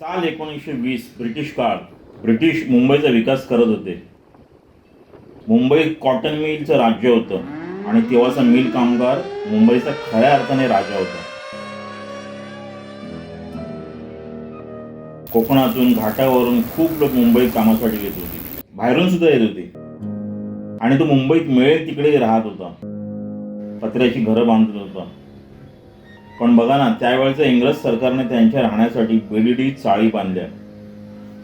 साल एकोणीसशे वीस ब्रिटिश काळ ब्रिटिश मुंबईचा विकास करत होते. मुंबई कॉटन मिलचं राज्य होतं आणि तेव्हाचा मिल कामगार मुंबईचा खऱ्या अर्थाने राजा होता. कोकणातून घाटावरून खूप लोक मुंबईत कामासाठी येत होते. बाहेरून सुद्धा येत होते. आणि तो मुंबईत मिळेल तिकडे राहत होता. पत्र्याची घरं बांधत होता. पण बघा ना त्यावेळेचं इंग्रज सरकारने त्यांच्या राहण्यासाठी बीडीडी चाळी बांधल्या.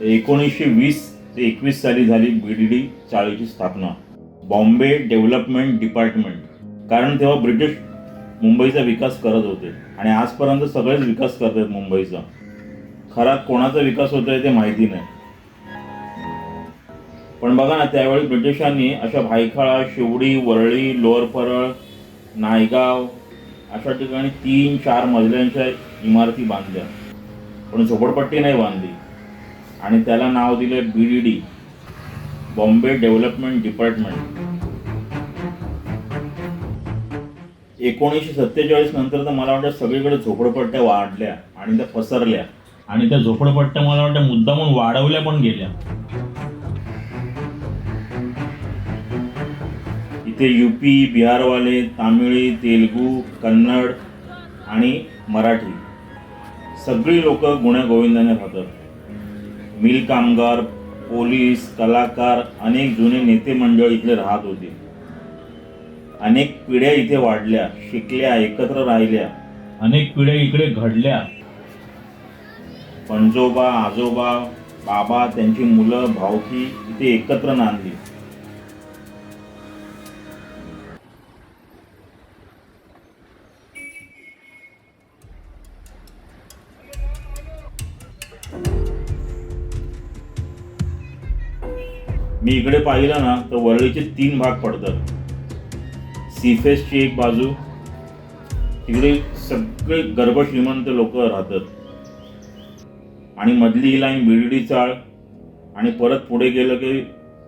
तर एकोणीसशे वीस ते एकवीस साली झाली बीडीडी चाळीची स्थापना. Bombay development department. कारण तेव्हा ब्रिटिश मुंबईचा विकास करत होते. आणि आजपर्यंत सगळेच विकास करतात मुंबईचा. खरा कोणाचा विकास होतोय ते माहिती नाही. पण बघा ना त्यावेळी ब्रिटिशांनी अशा भायखळा शिवडी वरळी लोअर परळ नायगाव अशा ठिकाणी तीन चार मजल्यांच्या इमारती बांधल्या. पण झोपडपट्टी नाही बांधली. आणि त्याला नाव दिले B D D Bombay development department. एकोणीसशे सत्तेचाळीस नंतर तर मला वाटतं सगळीकडे झोपडपट्ट्या वाढल्या आणि त्या पसरल्या. आणि त्या झोपडपट्ट्या मला वाटतं मुद्दामून वाढवल्या पण गेल्या. इथे युपी बिहारवाले तामिळी तेलगू कन्नड आणि मराठी. सगळी लोक गुण्यागोविंदाने राहतात मिल कामगार पोलीस कलाकार अनेक जुने नेते मंडळ इथले राहत होते. अनेक पिढ्या इथे वाढल्या शिकल्या एकत्र राहिल्या. अनेक पिढ्या इकडे घडल्या. पणजोबा आजोबा बाबा त्यांची मुलं भावकी इथे एकत्र नांदली. मी इकडे पाहिलं ना तर वरळीचे तीन भाग पडतात. सीफेसची एक बाजू तिकडे सगळे गर्भ श्रीमंत लोक राहतात. आणि मधली ही लाईन बिरडी चाळ आणि परत पुढे गेलं की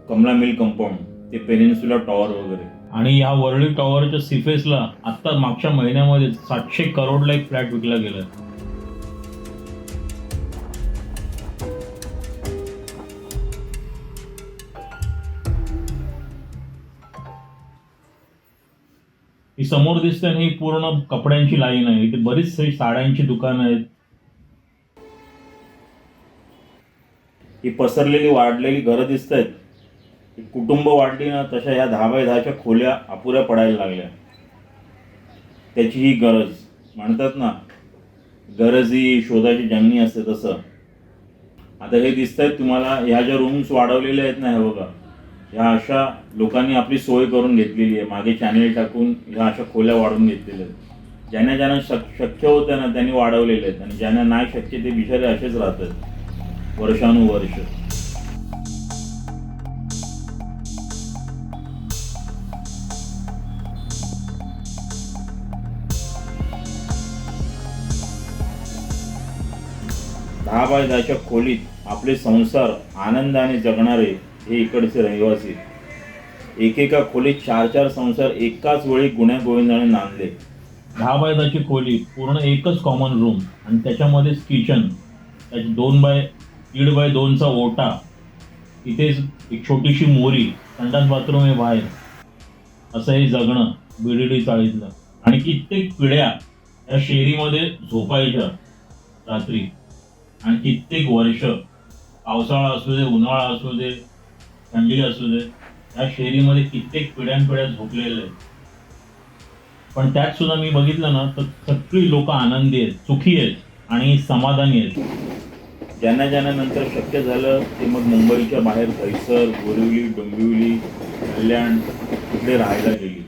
कमला मिल कंपाऊंड ते पेनिन्सुला टॉवर वगैरे. आणि या वरळी टॉवरच्या सिफेसला आत्ता मागच्या महिन्यामध्ये सातशे करोडला एक फ्लॅट विकला गेला. ही समोर दिसते ही पूर्ण कपड्यांची लाईन आहे. इथे बरीच साड्यांची दुकानं आहेत. ही पसरलेली वाढलेली घरं दिसत आहेत कुटुंब वाढली ना तशा ह्या दहा बाय दहाच्या खोल्या अपुऱ्या पडायला लागल्या. त्याची ही गरज. म्हणतात ना गरज ही शोधाची जंगणी असते तसं. आता हे दिसत आहेत तुम्हाला ह्या ज्या रूम्स वाढवलेल्या आहेत ना हे बघा. ह्या अशा लोकांनी आपली सोय करून घेतलेली आहे. मागे चॅनेल टाकून ह्या अशा खोल्या वाढवून घेतलेल्या आहेत. ज्यांना ज्यांना शक शक्य होतं ना त्यांनी वाढवलेले आहेत. आणि ज्यांना नाही शक्य ते बिचारे असेच राहतात. वर्षानुवर्ष. दहा बाय दहाच्या खोलीत आपले संसार आनंदाने जगणारे हे इकडचे रहिवासी. एकेका खोलीत चार चार संसार एकाच वेळी गुण्या गोविंदाने नांदले. दहा बाय दहाची खोली पूर्ण एकच कॉमन रूम आणि त्याच्यामध्येच किचन त्याची दोन बाय दीड बाय दोनचा ओटा. इथेच एक छोटीशी मोरी संडास बाथरूम हे बाहेर. असं हे जगणं बिडीडी चाळीतलं. आणि कित्येक पिढ्या या शेरीमध्ये झोपायच्या रात्री. आणि कित्येक वर्ष पावसाळा असू दे उन्हाळा असू दे थंडी असू दे या शेरीमध्ये कित्येक पिढ्यानपिढ्या झोपलेलं आहे पण त्यात सुद्धा मी बघितलं ना तर सगळी लोक आनंदी आहेत सुखी आहेत आणि समाधानी आहेत. ज्यांना ज्यांना नंतर शक्य झालं ते मग मुंबईच्या बाहेर दहिसर बोरिवली डोंबिवली कल्याण इकडे राहायला गेली.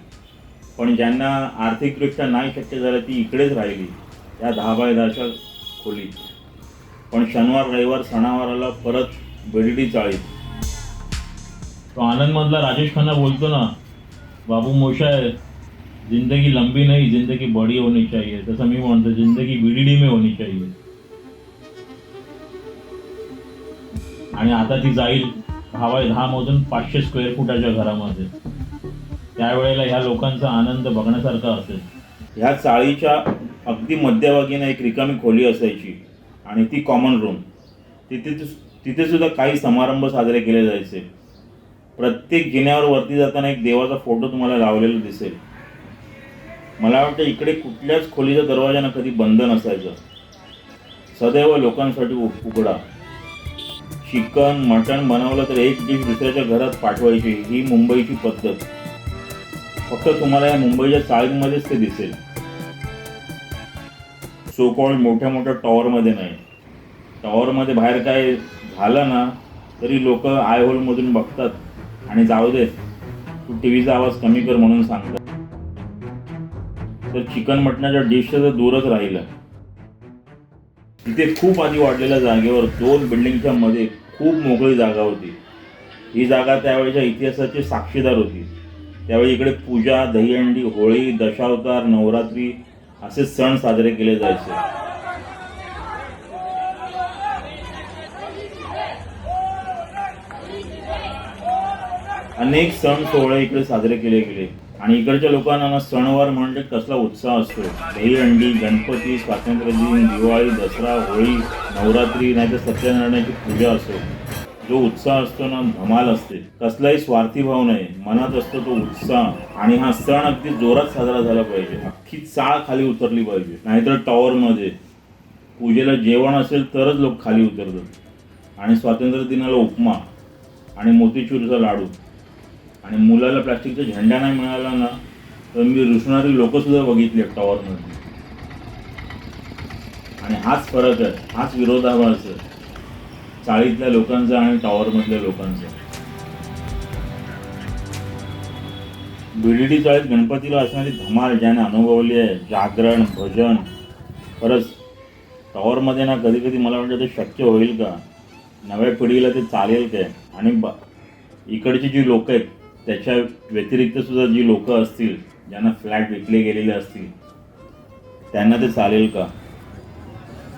पण ज्यांना आर्थिकदृष्ट्या नाही शक्य झालं ती इकडेच राहिली या दहा बाय दहाच्या खोलीत. पण शनिवार रविवार सणावाराला परत बेडडी चाळीत. तो आनंदमधला राजेश खन्ना बोलतो ना बाबू मोशाय जिंदगी लंबी नाही जिंदगी बडी होनी चाहिए। तसं मी म्हणतो जिंदगी बीडीडी में होनी चाहिए. आणि आता ती जाईल दहा बाय दहा पाचशे स्क्वेअर फुटाच्या घरामध्ये. त्यावेळेला ह्या लोकांचा आनंद बघण्यासारखा असेल. ह्या चाळीच्या अगदी मध्यभागीने एक रिकामी खोली असायची आणि ती कॉमन रूम तिथे तिथे सुद्धा काही समारंभ साजरे केले जायचे. प्रत्येक जिन्यावर वरती जाताना एक देवाचा फोटो तुम्हाला लावलेला दिसेल. मला वाटतं इकडे कुठल्याच खोलीचा दरवाजानं कधी बंद नसायचं. सदैव लोकांसाठी उ- उघडा. चिकन मटण बनवलं तर एक डिश दुसऱ्याच्या घरात पाठवायची ही मुंबईची पद्धत. फक्त तुम्हाला या मुंबईच्या चाळींमध्येच ते दिसेल. सो कॉल्ड मोठ्या मोठ्या टॉवरमध्ये नाही. टॉवरमध्ये बाहेर काय झालं ना तरी लोक आय होलमधून बघतात. आणि जाऊ दे. तू टी व्हीचा आवाज कमी कर म्हणून सांगतो. तर चिकन मटणाच्या डिशचं तर दूरच राहिलं. तिथे खूप आधी वाढलेल्या जागेवर दोन बिल्डिंगच्या मध्ये खूप मोकळी जागा होती. ही जागा त्यावेळेच्या इतिहासाची साक्षीदार होती. त्यावेळी इकडे पूजा दहीहंडी होळी दशावतार नवरात्री असे सण साजरे केले जायचे. अनेक सण सोहळे इकडे साजरे केले गेले. आणि इकडच्या लोकांना ना सणवार म्हणजे कसला उत्साह असतो. दहीहंडी गणपती स्वातंत्र्य दिन दिवाळी दसरा होळी नवरात्री नाहीतर सत्यनारायणाची पूजा असो. जो उत्साह असतो ना धमाल असते. कसलाही स्वार्थी भाव नाही. मनात असतो तो उत्साह. आणि हा सण अगदी जोरात साजरा झाला पाहिजे. अख्खी चाळ खाली उतरली पाहिजे. नाहीतर टॉवरमध्ये पूजेला जेवण असेल तरच लोक खाली उतरतात. आणि स्वातंत्र्य दिनाला उपमा आणि मोतीचूरचा लाडू. आणि मुलाला प्लास्टिकचा झेंडा नाही मिळाला ना तर मी रुसणारी लोकंसुद्धा बघितली टॉवरमध्ये आणि हाच फरक आहे हाच विरोधाभास आहे. चाळीतल्या लोकांचा आणि टॉवरमधल्या लोकांचा. बीडीडी चाळीत गणपतीला असणारी धमाल ज्याने अनुभवली आहे जागरण भजन खरंच टॉवरमध्ये ना कधी कधी मला वाटतं ते शक्य होईल का? नव्या पिढीला ते चालेल काय? आणि ब इकडची जी लोक आहेत त्याच्या व्यतिरिक्त सुद्धा जी लोक असतील ज्यांना फ्लॅट विकले गेलेले असतील त्यांना ते चालेल का?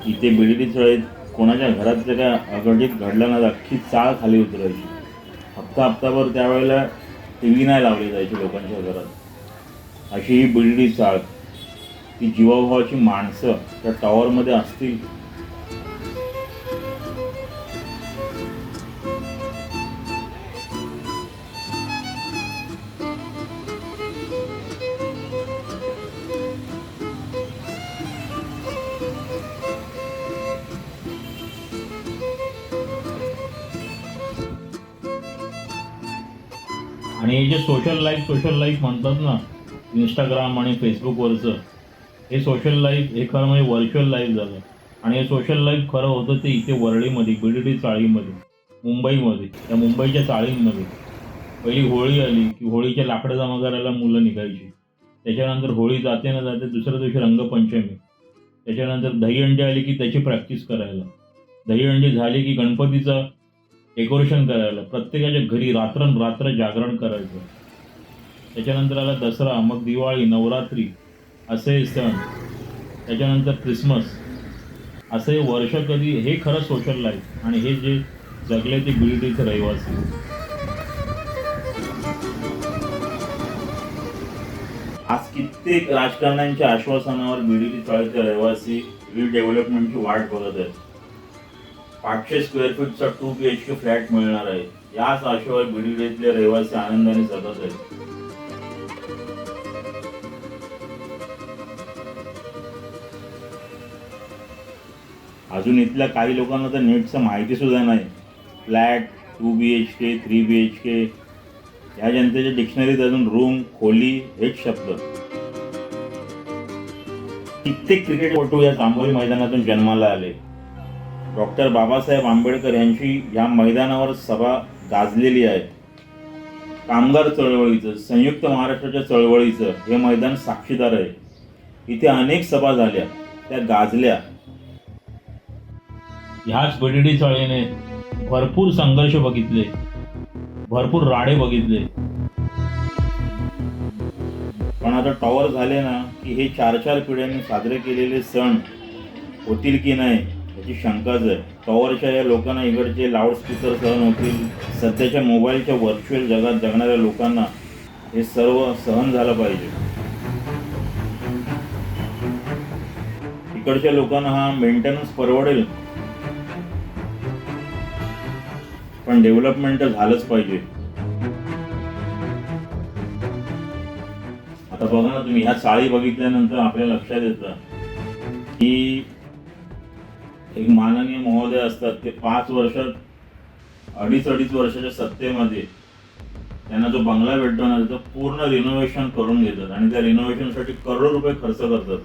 इथे बीडीडी चळीत कोणाच्या घरात जर काय अघटित घडलं ना अख्खी चाळ खाली उतरायची. हप्ता हप्ताभर त्यावेळेला टी व्ही नाही लावली जायची लोकांच्या घरात. अशी ही बिल्डी चाळ ती जीवाभावाची माणसं त्या टॉवरमध्ये असतील आणि हे जे सोशल लाईफ सोशल लाईफ म्हणतात ना इंस्टाग्राम आणि फेसबुकवरचं हे सोशल लाईफ हे खरं म्हणजे व्हर्च्युअल लाईफ झालं. आणि हे सोशल लाईफ खरं होतं ते इथे वरळीमध्ये बिडडी चाळीमध्ये मुंबईमध्ये त्या मुंबईच्या चाळींमध्ये. पहिली होळी आली की होळीच्या लाकडं जमा करायला मुलं निघायची. त्याच्यानंतर होळी जाते ना जाते दुसऱ्या दिवशी रंगपंचमी. त्याच्यानंतर दहीहंडी आली की त्याची प्रॅक्टिस करायला. दहीहंडी झाली की गणपतीचा डेकोरेशन करायला. प्रत्येकाच्या घरी रात्रनरात्र जागरण करायचं. त्याच्यानंतर आला दसरा मग दिवाळी नवरात्री असे सण. त्याच्यानंतर क्रिसमस. असे वर्ष कधी हे खरं सोशल लाईफ. आणि हे जे जगले ते बिल्डीचे रहिवासी. आज कित्येक राजकारण्यांच्या आश्वासनावर बीडीटी चाळीचे रहिवासी रिडेव्हलपमेंटची वाट बघत आहेत. पाचशे square फीटचा two B H K flat मिळणार आहे. याच आशेवर बीडीडीतले रहिवासी आनंदाने जगत आहेत. अजून इथल्या काही लोकांना तर नीटचं माहिती सुद्धा नाही. Flat two B H K three B H K या जनतेच्या डिक्शनरीत अजून रूम खोली हेच शब्द. कित्येक क्रिकेटपटू या जांभोळी मैदानातून जन्माला आले? डॉक्टर बाबासाहेब आंबेडकर यांची या मैदानावर सभा गाजलेली आहे. कामगार चळवळीचं संयुक्त महाराष्ट्राच्या चळवळीचं हे मैदान साक्षीदार आहे. इथे अनेक सभा झाल्या त्या गाजल्या. ह्याच बिडडी चाळीने भरपूर संघर्ष बघितले भरपूर राडे बघितले. पण आता टॉवर झाले ना की हे चार चार पिढ्यांनी साजरे केलेले सण होतील की नाही याची शंकाच आहे. टॉवरच्या या लोकांना इकडचे लाऊडस्पीकर सहन होतील. सध्याच्या मोबाईलच्या व्हर्च्युअल जगात जगणाऱ्या लोकांना हे सर्व सहन झालं पाहिजे. इकडच्या लोकांना हा मेंटेनन्स परवडेल. पण डेव्हलपमेंट तर झालंच पाहिजे. आता बघा ना तुम्ही ह्या चाळी बघितल्यानंतर आपल्या लक्षात येतं की एक माननीय महोदय असतात ते पाच वर्षात अडीच अडीच वर्षाच्या सत्तेमध्ये त्यांना जो बंगला भेटतो ना पूर्ण रिनोव्हेशन करून घेतात आणि त्या रिनोव्हेशनसाठी करोडो रुपये खर्च करतात.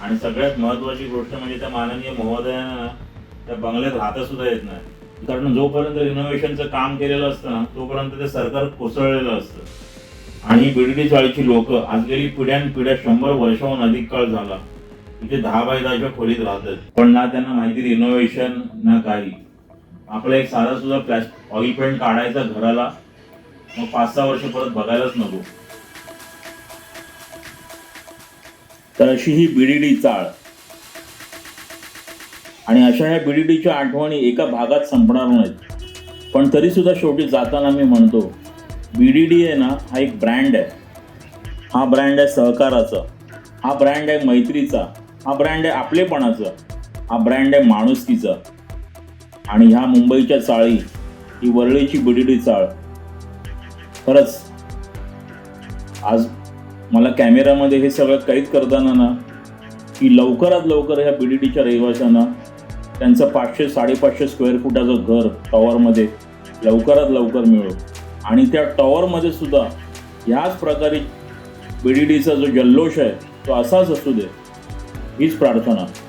आणि सगळ्यात महत्वाची गोष्ट म्हणजे त्या माननीय महोदयांना त्या बंगल्यात राहता सुद्धा येत नाही. कारण जोपर्यंत रिनोव्हेशनचं काम केलेलं असतं ना तोपर्यंत ते सरकार कोसळलेलं असतं. आणि बिडडी चाळीची लोक आज गेली पिढ्यानपिढ्या शंभर वर्षाहून अधिक काळ झाला. इथे दहा बाय दहाच्या खोलीत राहतात. पण ना त्यांना माहिती रिनोव्हेशन ना काही. आपला एक साधा सुद्धा प्लॅस्टिक ऑइल पेंट काढायचा घराला मग पाच सहा वर्ष परत बघायलाच नको. तर अशी ही बीडीडी चाळ. आणि अशा ह्या बीडीडीच्या आठवणी एका भागात संपणार नाहीत. पण तरी सुद्धा शेवटी जाताना मी म्हणतो बीडीडी आहे ना हा एक ब्रँड आहे. हा ब्रँड आहे सहकाराचा. हा ब्रँड आहे मैत्रीचा. हा ब्रँड आहे आपलेपणाचा. हा ब्रँड आहे माणुसकीचा. आणि ह्या मुंबईच्या चाळी ही वरळीची बिडीडी चाळ. खरंच आज मला कॅमेऱ्यामध्ये हे सगळं कैद करताना ना की लवकरात लवकर ह्या बीडीडीच्या रहिवाशांना त्यांचं पाचशे साडेपाचशे स्क्वेअर फुटाचं घर टॉवरमध्ये लवकरात लवकर मिळो. आणि त्या टॉवरमध्ये सुद्धा ह्याच प्रकारे बीडीडीचा जो जल्लोष आहे तो असाच असू दे. हीच प्रार्थना.